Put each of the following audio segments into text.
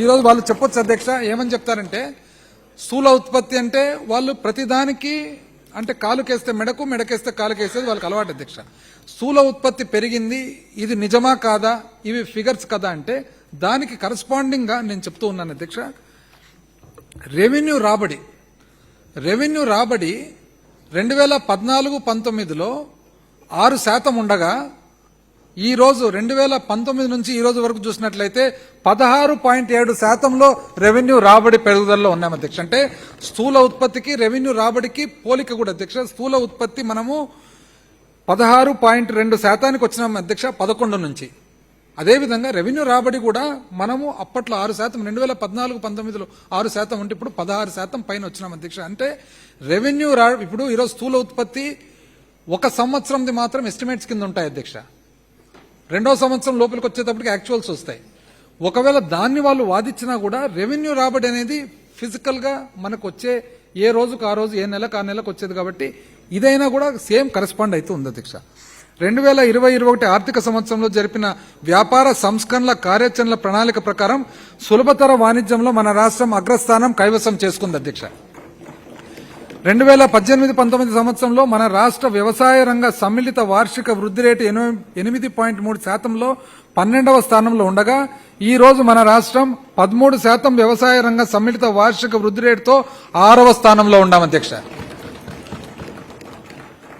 ఈరోజు వాళ్ళు చెప్పొచ్చు అధ్యక్ష ఏమని చెప్తారంటే స్థూల ఉత్పత్తి అంటే వాళ్ళు ప్రతిదానికి అంటే కాలుకేస్తే మెడకు మెడకేస్తే కాలుకేసేది వాళ్ళకి అలవాటు అధ్యక్ష. స్థూల ఉత్పత్తి పెరిగింది ఇది నిజమా కాదా ఇవి ఫిగర్స్ కదా అంటే దానికి కరస్పాండింగ్గా నేను చెప్తూ ఉన్నాను అధ్యక్ష. రెవెన్యూ రాబడి రెవెన్యూ రాబడి రెండు వేల పద్నాలుగు పంతొమ్మిదిలో ఆరు శాతం ఉండగా ఈ రోజు రెండు వేల పంతొమ్మిది నుంచి ఈ రోజు వరకు చూసినట్లయితే పదహారు పాయింట్ ఏడు శాతంలో రెవెన్యూ రాబడి పెరుగుదలలో ఉన్నాం అధ్యక్ష. అంటే స్థూల ఉత్పత్తికి రెవెన్యూ రాబడికి పోలిక కూడా అధ్యక్ష. స్థూల ఉత్పత్తి మనము పదహారు పాయింట్ రెండు శాతానికి వచ్చినాం అధ్యక్ష పదకొండు నుంచి. అదేవిధంగా రెవెన్యూ రాబడి కూడా మనము అప్పట్లో ఆరు శాతం రెండు వేల పద్నాలుగు పంతొమ్మిదిలో ఆరు శాతం ఉంటే ఇప్పుడు పదహారు శాతం పైన వచ్చినాం అధ్యక్ష. అంటే రెవెన్యూ రా ఇప్పుడు ఈరోజు స్థూల ఉత్పత్తి ఒక సంవత్సరంది మాత్రం ఎస్టిమేట్స్ కింద ఉంటాయి అధ్యక్ష. రెండో సంవత్సరం లోపలికి వచ్చేటప్పటికి యాక్చువల్స్ వస్తాయి. ఒకవేళ దాన్ని వాళ్ళు వాదించినా కూడా రెవెన్యూ రాబడి అనేది ఫిజికల్గా మనకు వచ్చే ఏ రోజుకు ఆ రోజు ఏ నెలకు ఆ నెలకు వచ్చేది కాబట్టి ఇదైనా కూడా సేమ్ కరెస్పాండ్ అయితే ఉంది అధ్యక్ష. రెండు వేల ఇరవై ఇరవై ఒకటి ఆర్థిక సంవత్సరంలో జరిపిన వ్యాపార సంస్కరణల కార్యాచరణల ప్రణాళిక ప్రకారం సులభతర వాణిజ్యంలో మన రాష్ట్రం అగ్రస్థానం కైవసం చేసుకుంది అధ్యక్ష. రెండు వేల పద్దెనిమిది పంతొమ్మిది సంవత్సరంలో మన రాష్ట్ర వ్యవసాయ రంగ సమ్మిళిత వార్షిక వృద్ధి రేటు ఎను- ఎనిమిది పాయింట్ మూడు శాతంలో పన్నెండవ స్థానంలో ఉండగా ఈ రోజు మన రాష్ట్రం పదమూడు శాతం వ్యవసాయ రంగ సమ్మిళిత వార్షిక వృద్ధి రేటుతో ఆరవ స్థానంలో ఉన్నాం అధ్యక్ష.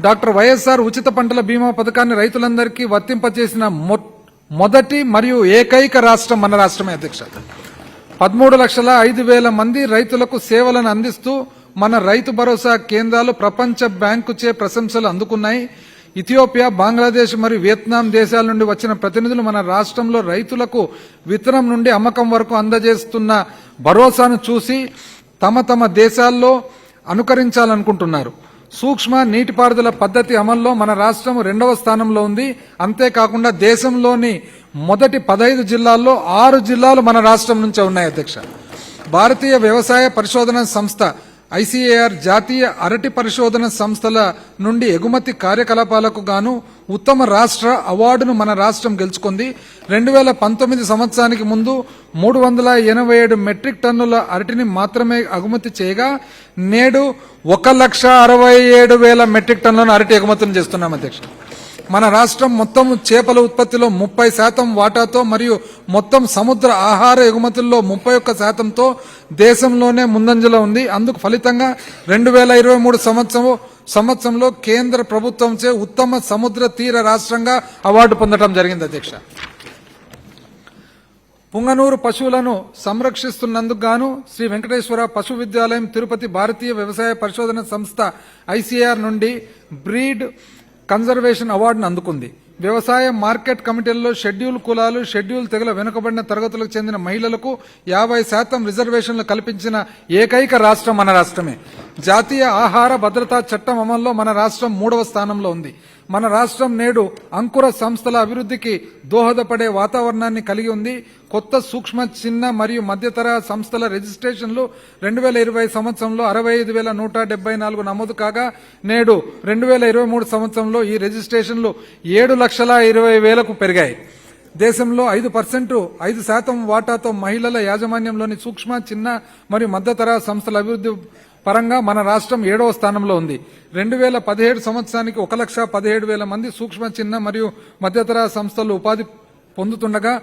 డాక్టర్ వైఎస్ఆర్ ఉచిత పంటల బీమా పథకాన్ని రైతులందరికీ వర్తింపజేసిన మొ- మొదటి మరియు ఏకైక రాష్ట్రం మన రాష్ట్రమే అధ్యక్ష. పదమూడు లక్షల ఐదు వేల మంది రైతులకు సేవలను అందిస్తూ మన రైతు భరోసా కేంద్రాలు ప్రపంచ బ్యాంకుచే ప్రశంసలు అందుకున్నాయి. ఇథియోపియా బంగ్లాదేశ్ మరియు వియత్నాం దేశాల నుండి వచ్చిన ప్రతినిధులు మన రాష్ట్రంలో రైతులకు విత్తనం నుండి అమ్మకం వరకు అందజేస్తున్న భరోసాను చూసి తమ తమ దేశాల్లో అనుకరించాలనుకుంటున్నారు. సూక్ష్మ నీటిపారుదల పద్ధతి అమల్లో మన రాష్ట్రం రెండవ స్థానంలో ఉంది. అంతేకాకుండా దేశంలోని మొదటి పదహైదు జిల్లాల్లో ఆరు జిల్లాలు మన రాష్ట్రం నుంచే ఉన్నాయి అధ్యక్ష. భారతీయ వ్యవసాయ పరిశోధన సంస్థ ఐసీఏఆర్ జాతీయ అరటి పరిశోధన సంస్థల నుండి ఎగుమతి కార్యకలాపాలకు గాను ఉత్తమ రాష్ట్ర అవార్డును మన రాష్ట్రం గెలుచుకుంది. రెండు వేల పంతొమ్మిది సంవత్సరానికి ముందు మూడు వందల ఎనభై ఏడు మెట్రిక్ టన్నుల అరటిని మాత్రమే ఎగుమతి చేయగా నేడు ఒక లక్ష అరవై ఏడు వేల మెట్రిక్ టన్నులను అరటి ఎగుమతులు చేస్తున్నాం అధ్యక్షుడు మన రాష్ట్రం మొత్తం చేపల ఉత్పత్తిలో ముప్పై శాతం వాటాతో మరియు మొత్తం సముద్ర ఆహార ఎగుమతుల్లో ముప్పై ఒక్క శాతంతో దేశంలోనే ముందంజలో ఉంది. అందుకు ఫలితంగా రెండు వేల ఇరవై మూడు సంవత్సరం సంవత్సరంలో కేంద్ర ప్రభుత్వంచే ఉత్తమ సముద్ర తీర రాష్ట్రంగా అవార్డు పొందడం జరిగింది అధ్యక్ష. పుంగనూరు పశువులను సంరక్షిస్తున్నందుకు గాను శ్రీ వెంకటేశ్వర పశు విద్యాలయం తిరుపతి భారతీయ వ్యవసాయ పరిశోధన సంస్థ ఐసీఆర్ నుండి బ్రీడ్ కన్జర్వేషన్ అవార్డును అందుకుంది. వ్యవసాయ మార్కెట్ కమిటీల్లో షెడ్యూల్ కులాలు షెడ్యూల్ తెగల వెనుకబడిన తరగతులకు చెందిన మహిళలకు యాభై శాతం రిజర్వేషన్లు కల్పించిన ఏకైక రాష్ట్రం మన రాష్ట్రమే. జాతీయ ఆహార భద్రతా చట్టం అమల్లో మన రాష్ట్రం మూడవ స్థానంలో ఉంది. మన రాష్ట్రం నేడు అంకుర సంస్థల అభివృద్ధికి దోహదపడే వాతావరణాన్ని కలిగి ఉంది. కొత్త సూక్ష్మ చిన్న మరియు మధ్యతర సంస్థల రిజిస్ట్రేషన్లు రెండు వేల ఇరవై సంవత్సరంలో అరవై ఐదు వేల నూట డెబ్బై నాలుగు నమోదు కాగా నేడు రెండు వేల ఇరవై మూడు సంవత్సరంలో ఈ రిజిస్ట్రేషన్లు ఏడు లక్షల లక్షల ఇరవై వేలకు పెరిగాయి. దేశంలో ఐదు పర్సెంట్ ఐదు శాతం వాటాతో మహిళల యాజమాన్యంలోని సూక్ష్మ చిన్న మరియు మధ్యతర సంస్థల అభివృద్ధి పరంగా మన రాష్ట్రం ఏడవ స్థానంలో ఉంది. రెండు వేల పదిహేడు సంవత్సరానికి ఒక లక్ష పదిహేడు వేల మంది సూక్ష్మ చిన్న మరియు మధ్యతర సంస్థలు ఉపాధి పొందుతుండగా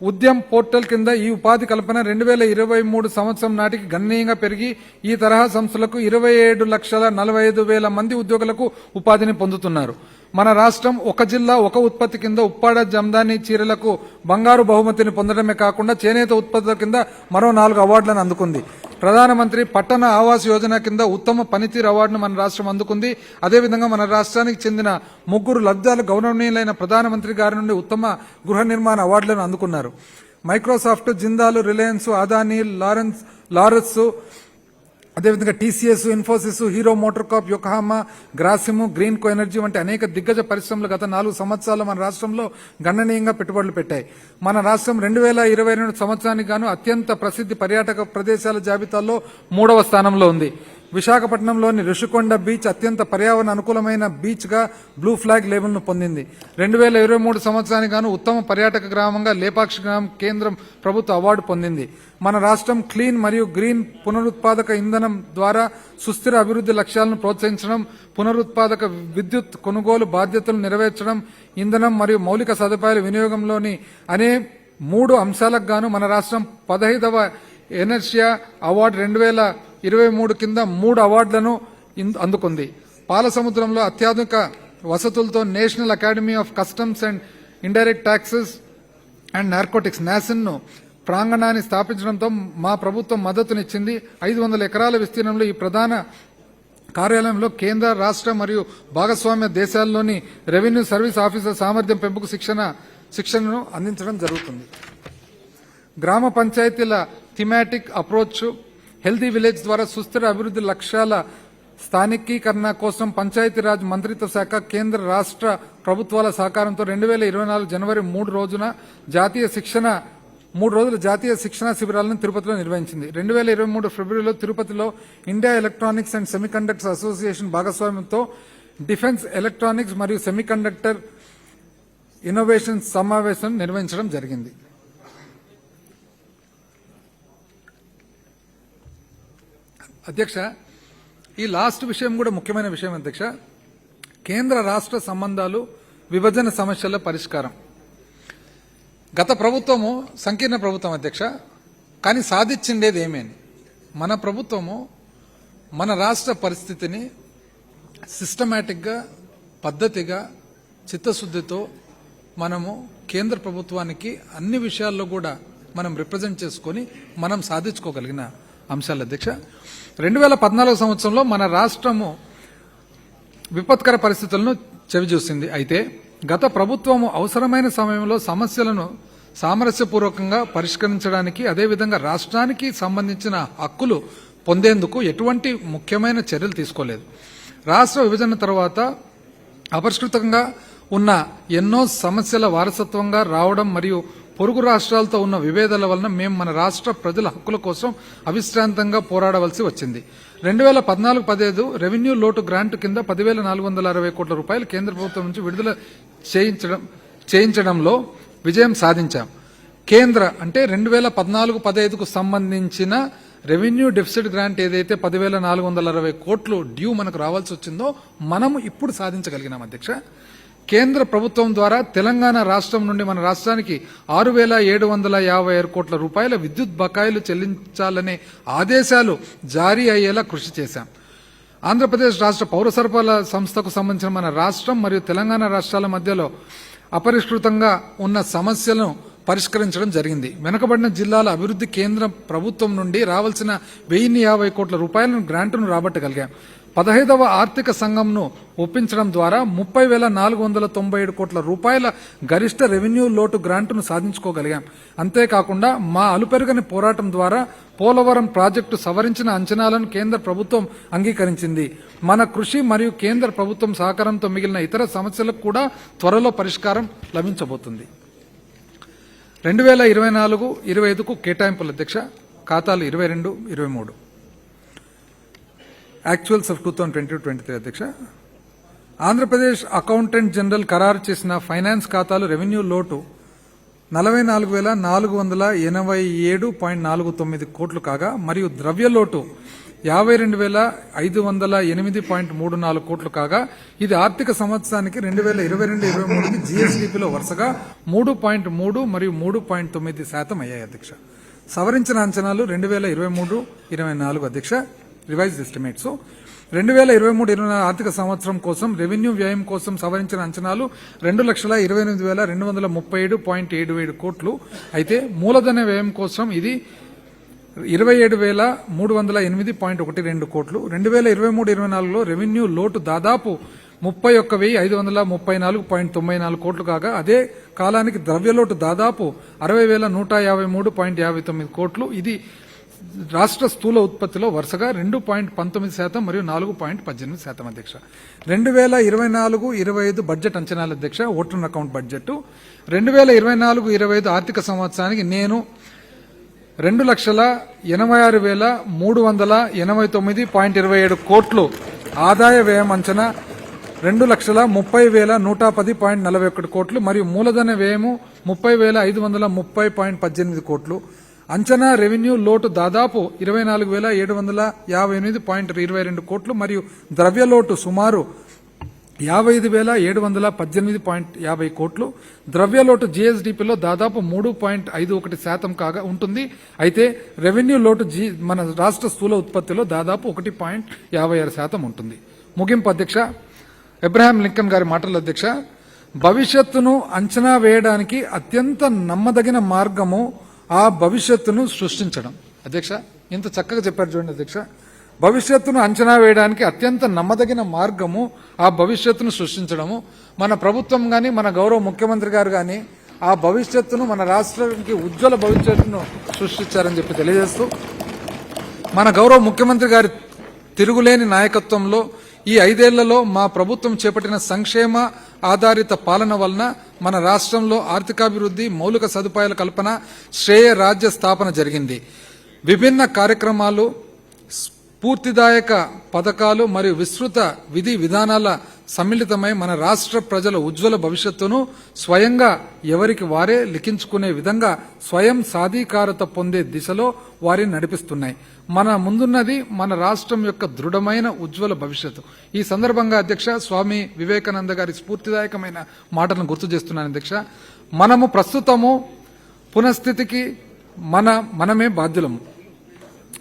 ఉద్యమ్ పోర్టల్ కింద ఈ ఉపాధి కల్పన రెండు వేల ఇరవై మూడు సంవత్సరం నాటికి గణనీయంగా పెరిగి ఈ తరహా సంస్థలకు ఇరవై ఏడు లక్షల నలభై ఐదు వేల మంది ఉద్యోగులకు ఉపాధిని పొందుతున్నారు. మన రాష్ట్రం ఒక జిల్లా ఒక ఉత్పత్తి కింద ఉప్పాడ జమ్దాని చీరలకు బంగారు బహుమతిని పొందడమే కాకుండా చేనేత ఉత్పత్తుల కింద మరో నాలుగు అవార్డులను అందుకుంది. ప్రధానమంత్రి పట్టణ ఆవాస్ యోజన కింద ఉత్తమ పనితీరు అవార్డును మన రాష్ట్రం అందుకుంది. అదేవిధంగా మన రాష్ట్రానికి చెందిన ముగ్గురు లబ్ధాలు గౌరవనీయులైన ప్రధానమంత్రి గారి నుండి ఉత్తమ గృహ నిర్మాణ అవార్డులను అందుకున్నారు. Microsoft జిందాలు Reliance Adani Lawrence Laurus అదేవిధంగా TCS Infosys hero motor Corp Yokohama Grasim Greenko energy వంటి అనేక దిగ్గజ పరిశ్రమలు గత నాలుగు సంవత్సరాలు మన రాష్ట్రంలో గణనీయంగా పెట్టుబడులు పెట్టాయి. మన రాష్ట్రం రెండు వేల ఇరవై రెండు సంవత్సరానికి గాను అత్యంత ప్రసిద్ధి పర్యాటక ప్రదేశాల జాబితాలో మూడవ స్థానంలో ఉంది. విశాఖపట్నంలోని ఋషికొండ బీచ్ అత్యంత పర్యావరణ అనుకూలమైన బీచ్గా బ్లూ ఫ్లాగ్ లేబుల్ను పొందింది. రెండు వేల ఇరవై మూడు సంవత్సరానికి గాను ఉత్తమ పర్యాటక గ్రామంగా లేపాక్షి గ్రామం కేంద్రం ప్రభుత్వ అవార్డు పొందింది. మన రాష్ట్రం క్లీన్ మరియు గ్రీన్ పునరుత్పాదక ఇంధనం ద్వారా సుస్థిర అభివృద్ధి లక్ష్యాలను ప్రోత్సహించడం పునరుత్పాదక విద్యుత్ కొనుగోలు బాధ్యతలు నెరవేర్చడం ఇంధనం మరియు మౌలిక సదుపాయాల వినియోగంలోని అనే మూడు అంశాలకు గాను మన రాష్ట్రం పదహైదవ ఎనర్షియా అవార్డు రెండు వేల ఇరవై మూడు కింద మూడు అవార్డులను ఇన్- అందుకుంది. పాలసముద్రంలో అత్యాధునిక వసతులతో National Academy of Customs and Indirect Taxes and Narcotics నాసిన్ను ప్రాంగణాన్ని స్థాపించడంతో మా ప్రభుత్వం మద్దతునిచ్చింది. ఐదు వందల ఎకరాల విస్తీర్ణంలో ఈ ప్రధాన కార్యాలయంలో కేంద్ర రాష్ట్ర మరియు భాగస్వామ్య దేశాల్లోని రెవెన్యూ సర్వీస్ ఆఫీసర్ సామర్థ్యం పెంపుకు శిక్షణ శిక్షణను అందించడం జరుగుతుంది. గ్రామ పంచాయతీల థిమాటిక్ అప్రోచ్ హెల్దీ విలేజ్ ద్వారా సుస్థిర అభివృద్ధి లక్ష్యాల స్థానికీకరణ కోసం పంచాయతీరాజ్ మంత్రిత్వ శాఖ కేంద్ర రాష్ట్ర ప్రభుత్వాల సహకారంతో రెండు వేల ఇరవై నాలుగు జనవరి మూడు రోజున జాతీయ శిక్షణ మూడు రోజుల జాతీయ శిక్షణా శిబిరాలను తిరుపతిలో నిర్వహించింది. రెండు వేల ఇరవై మూడు ఫిబ్రవరిలో తిరుపతిలో India Electronics and Semiconductors Association భాగస్వామ్యంతో డిఫెన్స్ ఎలక్ట్రానిక్స్ మరియు సెమీకండక్టర్ ఇన్నోవేషన్ సమావేశం నిర్వహించడం జరిగింది. అధ్యక్ష ఈ లాస్ట్ విషయం కూడా ముఖ్యమైన విషయం అధ్యక్ష. కేంద్ర రాష్ట్ర సంబంధాలు విభజన సమస్యల పరిష్కారం. గత ప్రభుత్వము సంకీర్ణ ప్రభుత్వం అధ్యక్ష కానీ సాధించిండేది ఏమేని మన ప్రభుత్వము మన రాష్ట్ర పరిస్థితిని సిస్టమేటిక్గా పద్ధతిగా చిత్తశుద్ధితో మనము కేంద్ర ప్రభుత్వానికి అన్ని విషయాల్లో కూడా మనం రిప్రజెంట్ చేసుకొని మనం సాధించుకోగలిగిన అంశాలు అధ్యక్ష. రెండు వేల పద్నాలుగు సంవత్సరంలో మన రాష్ట్రము విపత్కర పరిస్థితులను చవిచూసింది. అయితే గత ప్రభుత్వము అవసరమైన సమయంలో సమస్యలను సామరస్యపూర్వకంగా పరిష్కరించడానికి అదేవిధంగా రాష్ట్రానికి సంబంధించిన హక్కులు పొందేందుకు ఎటువంటి ముఖ్యమైన చర్యలు తీసుకోలేదు. రాష్ట్ర విభజన తర్వాత అపరిష్కృతంగా ఉన్న ఎన్నో సమస్యల వారసత్వంగా రావడం మరియు పొరుగు రాష్ట్రాలతో ఉన్న విభేదాల వలన మేము మన రాష్ట్ర ప్రజల హక్కుల కోసం అవిశ్రాంతంగా పోరాడవలసి వచ్చింది. రెండు వేల పద్నాలుగు పదిహేదు రెవెన్యూ లోటు గ్రాంట్ కింద పదివేల నాలుగు వందల అరవై కోట్ల రూపాయలు కేంద్ర ప్రభుత్వం నుంచి విడుదల చేయించడం చేయించడంలో విజయం సాధించాం. కేంద్ర అంటే రెండు వేల పద్నాలుగు పదహైదుకు సంబంధించిన రెవెన్యూ డెఫిసిట్ గ్రాంట్ ఏదైతే పదివేల నాలుగు వందల అరవై కోట్లు డ్యూ మనకు రావాల్సి వచ్చిందో మనం ఇప్పుడు సాధించగలిగినాం అధ్యక్ష. కేంద్ర ప్రభుత్వం ద్వారా తెలంగాణ రాష్ట్రం నుండి మన రాష్ట్రానికి ఆరు వేల ఏడు వందల యాభై ఆరు కోట్ల రూపాయల విద్యుత్ బకాయిలు చెల్లించాలనే ఆదేశాలు జారీ అయ్యేలా కృషి చేశాం. ఆంధ్రప్రదేశ్ రాష్ట్ర పౌర సరఫరాల సంస్థకు సంబంధించిన మన రాష్ట్రం మరియు తెలంగాణ రాష్ట్రాల మధ్యలో అపరిష్కృతంగా ఉన్న సమస్యలను పరిష్కరించడం జరిగింది. వెనుకబడిన జిల్లాల అభివృద్ధి కేంద్ర ప్రభుత్వం నుండి రావాల్సిన వెయ్యిన్ని యాభై కోట్ల రూపాయలను గ్రాంటును రాబట్టగలిగాం. పదహైదవ ఆర్థిక సంఘంను ఒప్పించడం ద్వారా ముప్పై వేల నాలుగు వందల తొంభై ఏడు కోట్ల రూపాయల గరిష్ట రెవెన్యూ లోటు గ్రాంటును సాధించుకోగలిగాం. అంతేకాకుండా మా అలుపెరగని పోరాటం ద్వారా పోలవరం ప్రాజెక్టు సవరించిన అంచనాలను కేంద్ర ప్రభుత్వం అంగీకరించింది. మన కృషి మరియు కేంద్ర ప్రభుత్వం సహకారంతో మిగిలిన ఇతర సమస్యలకు కూడా త్వరలో పరిష్కారం లభించబోతుంది. రెండు వేల ఇరవై నాలుగు ఇరవై ఐదుకు కేటాయింపుల అధ్యక్ష ఖాతాలు ఇరవై రెండు ఇరవై మూడు. Actuals of two thousand twenty twenty three అధ్యక్ష. ఆంధ్రప్రదేశ్ అకౌంటెంట్ జనరల్ ఖరారు చేసిన ఫైనాన్స్ ఖాతాలు రెవెన్యూ లోటు నలభై నాలుగు వేల నాలుగు వందల ఎనభై ఏడు పాయింట్ నాలుగు తొమ్మిది కోట్లు కాగా మరియు ద్రవ్య లోటు యాభై రెండు వేల ఐదు వందల ఎనిమిది పాయింట్ మూడు నాలుగు కోట్లు కాగా ఇది ఆర్థిక సంవత్సరానికి రెండు వేల ఇరవై రెండు ఇరవై మూడుకి జీఎస్డీపీలో వరుసగా మూడు పాయింట్ మూడు మరియు మూడు పాయింట్ తొమ్మిది శాతం అయ్యాయి అధ్యక్ష. సవరించిన అంచనాలు రెండు వేల ఇరవై మూడు ఇరవై నాలుగు అధ్యక్ష. రివైజ్డ్ ఎస్టిమేట్స్ రెండు వేల ఇరవై మూడు ఇరవై నాలుగు ఆర్థిక సంవత్సరం కోసం రెవెన్యూ వ్యయం కోసం సవరించిన అంచనాలు రెండు లక్షల ఇరవై ఎనిమిది వేల రెండు వందల ముప్పై ఏడు పాయింట్ ఏడు ఏడు కోట్లు. అయితే మూలధన వ్యయం కోసం ఇది ఇరవై ఏడు వేల మూడు వందల ఎనిమిది పాయింట్ ఒకటి రెండు కోట్లు. రెండు వేల ఇరవై మూడు ఇరవై నాలుగులో రెవెన్యూ లోటు దాదాపు ముప్పై ఒక్క వెయ్యి ఐదు వందల ముప్పై నాలుగు పాయింట్ తొంభై నాలుగు కోట్లు కాగా అదే కాలానికి ద్రవ్యలోటు దాదాపు అరవై వేల నూట యాభై మూడు పాయింట్ యాభై తొమ్మిది కోట్లు. ఇది రాష్ట్ర స్థూల ఉత్పత్తిలో వరుసగా రెండు పాయింట్ పంతొమ్మిది శాతం మరియు నాలుగు పాయింట్ పద్దెనిమిది శాతం అధ్యక్ష. రెండు వేల ఇరవై నాలుగు ఇరవై ఐదు బడ్జెట్ అంచనాల అధ్యక్ష ఓటర్ అకౌంట్ బడ్జెట్ రెండు వేల ఇరవై నాలుగు ఇరవై ఐదు ఆర్థిక సంవత్సరానికి నేను రెండు లక్షల ఎనభై ఆరు వేల మూడు వందల ఎనభై తొమ్మిది పాయింట్ ఇరవై ఏడు కోట్లు ఆదాయ వ్యయం అంచనా రెండు లక్షల ముప్పై వేల నూట పది పాయింట్ నలభై ఒకటి కోట్లు మరియు మూలధన వ్యయము ముప్పై వేల ఐదు వందల ముప్పై పాయింట్ పద్దెనిమిది కోట్లు. అంచనా రెవెన్యూ లోటు దాదాపు ఇరవై నాలుగు వేల ఏడు వందల యాభై ఎనిమిది పాయింట్ ఇరవై రెండు కోట్లు మరియు ద్రవ్య లోటు సుమారు యాభై ఐదు వేల ఏడు వందల పద్దెనిమిది పాయింట్ యాభై కోట్లు. ద్రవ్యలోటు జీఎస్డీపీలో దాదాపు మూడు పాయింట్ ఐదు ఒకటి శాతం కాగా ఉంటుంది. అయితే రెవెన్యూ లోటు జీ మన రాష్ట్ర స్థూల ఉత్పత్తిలో దాదాపు ఒకటి పాయింట్ యాభై ఆరు శాతం ఉంటుంది. ముగింపు అధ్యక్ష ఇబ్రాహాం లింకన్ గారి మాటల అధ్యక్ష భవిష్యత్తును అంచనా వేయడానికి అత్యంత నమ్మదగిన మార్గము ఆ భవిష్యత్తును సృష్టించడం. అధ్యక్ష ఇంత చక్కగా చెప్పారు చూడండి అధ్యక్ష. భవిష్యత్తును అంచనా వేయడానికి అత్యంత నమ్మదగిన మార్గము ఆ భవిష్యత్తును సృష్టించడము. మన ప్రభుత్వం కానీ మన గౌరవ ముఖ్యమంత్రి గారు కానీ ఆ భవిష్యత్తును మన రాష్ట్రానికి ఉజ్వల భవిష్యత్తును సృష్టించారని చెప్పి తెలియజేస్తూ మన గౌరవ ముఖ్యమంత్రి గారి తిరుగులేని నాయకత్వంలో ఈ ఐదేళ్ళలో మా ప్రభుత్వం చేపట్టిన సంక్షేమ ఆధారిత పాలన వలన మన రాష్ట్రంలో ఆర్థికాభివృద్ధి మౌలిక సదుపాయాల కల్పన శ్రేయ రాజ్య స్థాపన జరిగింది. విభిన్న కార్యక్రమాలు స్ఫూర్తిదాయక పథకాలు మరియు విస్తృత విధి విధానాల సమ్మిళితమై మన రాష్ట్ర ప్రజల ఉజ్వల భవిష్యత్తును స్వయంగా ఎవరికి వారే లిఖించుకునే విధంగా స్వయం సాధికారత పొందే దిశలో వారిని నడిపిస్తున్నాయి. మన ముందున్నది మన రాష్ట్రం యొక్క దృఢమైన ఉజ్వల భవిష్యత్తు. ఈ సందర్భంగా అధ్యక్ష స్వామి వివేకానంద గారి స్ఫూర్తిదాయకమైన మాటలను గుర్తు చేస్తున్నాను అధ్యక్ష. మనము ప్రస్తుతము పునఃస్థితికి మన మనమే బాధ్యులము.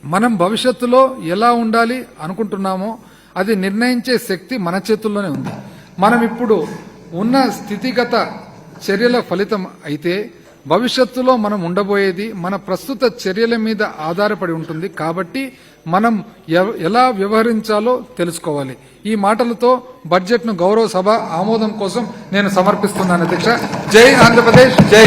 మనం భవిష్యత్తులో ఎలా ఉండాలి అనుకుంటున్నామో అది నిర్ణయించే శక్తి మన చేతుల్లోనే ఉంది. మనం ఇప్పుడు ఉన్న స్థితిగత చర్యల ఫలితం అయితే భవిష్యత్తులో మనం ఉండబోయేది మన ప్రస్తుత చర్యల మీద ఆధారపడి ఉంటుంది కాబట్టి మనం ఎలా వ్యవహరించాలో తెలుసుకోవాలి. ఈ మాటలతో బడ్జెట్ను గౌరవ సభ ఆమోదం కోసం నేను సమర్పిస్తున్నాను అధ్యక్ష. జై ఆంధ్రప్రదేశ్. జై.